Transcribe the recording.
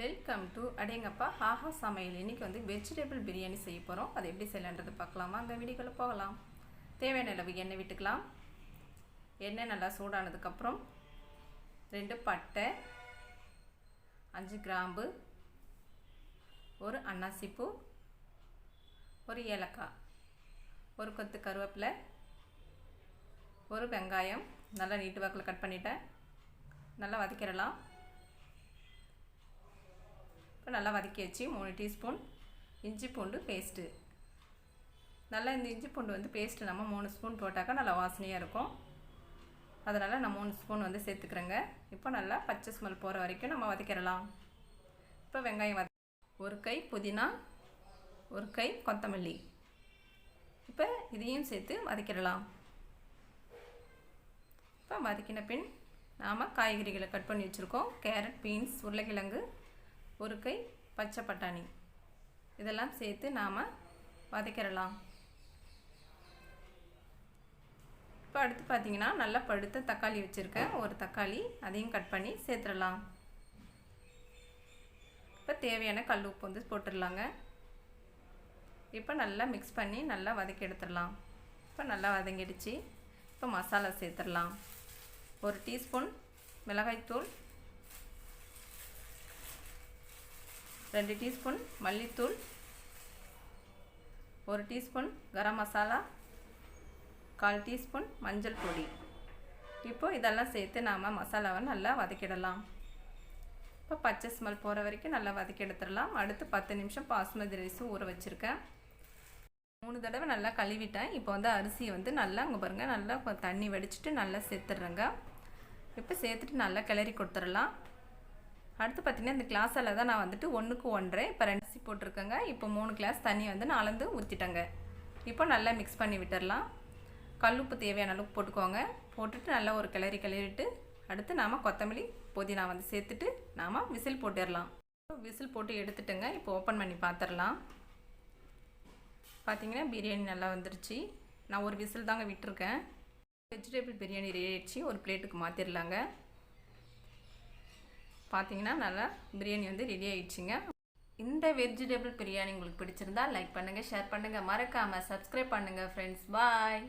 Welcome to அடேங்கப்பா haha சமையல். இன்னைக்கு வந்து வெஜிடபிள் பிரியாணி செய்ய போகிறோம் அது எப்படி செய்யலான்றது பார்க்கலாமா? அந்த வீடியோக்குள்ளே போகலாம். தேவையான அளவு எண்ணெய் விட்டுக்கலாம். எண்ணெய் நல்லா சூடானதுக்கப்புறம் ரெண்டு பட்டை அஞ்சு கிராம்பு ஒரு அன்னாசிப்பூ ஒரு ஏலக்காய் ஒரு கொத்து கருவேப்பிலை ஒரு வெங்காயம். நல்லா நீட்டு வாக்கில் கட் பண்ணிவிட்டேன் நல்லா வதக்கிடலாம். இப்போ நல்லா வதக்கி வச்சு மூணு டீஸ்பூன் இஞ்சி பூண்டு பேஸ்ட்டு. நல்லா இந்த இஞ்சி பூண்டு வந்து பேஸ்ட்டு நம்ம மூணு ஸ்பூன் போட்டாக்கா நல்லா வாசனையாக இருக்கும். அதனால் நான் மூணு ஸ்பூன் வந்து சேர்த்துக்கிறேங்க. இப்போ நல்லா பச்சை ஸ்மெல் போகிற வரைக்கும் நம்ம வதக்கிடலாம். இப்போ வெங்காயம் வத ஒரு கை புதினா ஒரு கை கொத்தமல்லி. இப்போ இதையும் சேர்த்து வதக்கிடலாம். இப்போ வதக்கின பின் நாம் காய்கறிகளை கட் பண்ணி வச்சுருக்கோம். கேரட் பீன்ஸ் உருளைக்கிழங்கு ஒரு கை பச்சை பட்டாணி. இதெல்லாம் சேர்த்து நாம் வதக்கிடலாம். இப்போ அடுத்து பார்த்தீங்கன்னா நல்லா பழுத்த தக்காளி வச்சுருக்கேன். ஒரு தக்காளி அதையும் கட் பண்ணி சேர்த்துடலாம். இப்போ தேவையான கல் உப்பு வந்து போட்டுடலாங்க. இப்போ நல்லா மிக்ஸ் பண்ணி நல்லா வதக்கி எடுத்துடலாம். இப்போ நல்லா வதங்கிடுச்சு. இப்போ மசாலா சேர்த்துடலாம். ஒரு டீஸ்பூன் மிளகாய்த்தூள் ரெண்டு டீஸ்பூன் மல்லித்தூள் ஒரு டீஸ்பூன் கரம் மசாலா கால் டீஸ்பூன் மஞ்சள் பொடி. இப்போது இதெல்லாம் சேர்த்து நாம் மசாலாவை நல்லா வதக்கிடலாம். இப்போ பச்சை ஸ்மெல் போகிற வரைக்கும் நல்லா வதக்கி எடுத்துடலாம். அடுத்து பத்து நிமிஷம் பாஸ்மதி ரைஸும் ஊற வச்சுருக்கேன். மூணு தடவை நல்லா கழுவிட்டேன். இப்போ வந்து அரிசியை வந்து நல்லா அங்கே பாருங்கள் நல்லா தண்ணி வடிச்சிட்டு நல்லா சேர்த்துட்றேங்க. இப்போ சேர்த்துட்டு நல்லா கிளறி கொடுத்துடலாம். அடுத்து பார்த்திங்கன்னா இந்த கிளாஸில் தான் நான் வந்துட்டு ஒன்றுக்கு ஒன்றரை இப்போ ரெண்டு போட்டிருக்கேங்க. இப்போ மூணு கிளாஸ் தண்ணி வந்து நாலந்து ஊற்றிட்டேங்க இப்போ நல்லா மிக்ஸ் பண்ணி விட்டுடலாம் கல்லுப்பு தேவையான அளவுக்கு போட்டுக்கோங்க. போட்டுட்டு நல்லா ஒரு கிளறி கிளறிட்டு அடுத்து நாம் கொத்தமல்லி புதினா வந்து சேர்த்துட்டு நாம் விசில் போட்டுடலாம் விசில் போட்டு எடுத்துட்டுங்க. இப்போ ஓப்பன் பண்ணி பார்த்துடலாம் பார்த்தீங்கன்னா பிரியாணி நல்லா வந்துருச்சு. நான் ஒரு விசில் தாங்க விட்டுருக்கேன். வெஜிடபிள் பிரியாணி ரெடி ஆகிடுச்சி ஒரு பிளேட்டுக்கு மாற்றிடலாங்க பார்த்தீங்கன்னா நல்லா பிரியாணி வந்து ரெடி ஆயிடுச்சுங்க. இந்த வெஜிடபிள் பிரியாணி உங்களுக்கு பிடிச்சிருந்தா லைக் பண்ணுங்கள் ஷேர் பண்ணுங்கள் மறக்காமல் சப்ஸ்கிரைப் பண்ணுங்கள் ஃப்ரெண்ட்ஸ் பாய்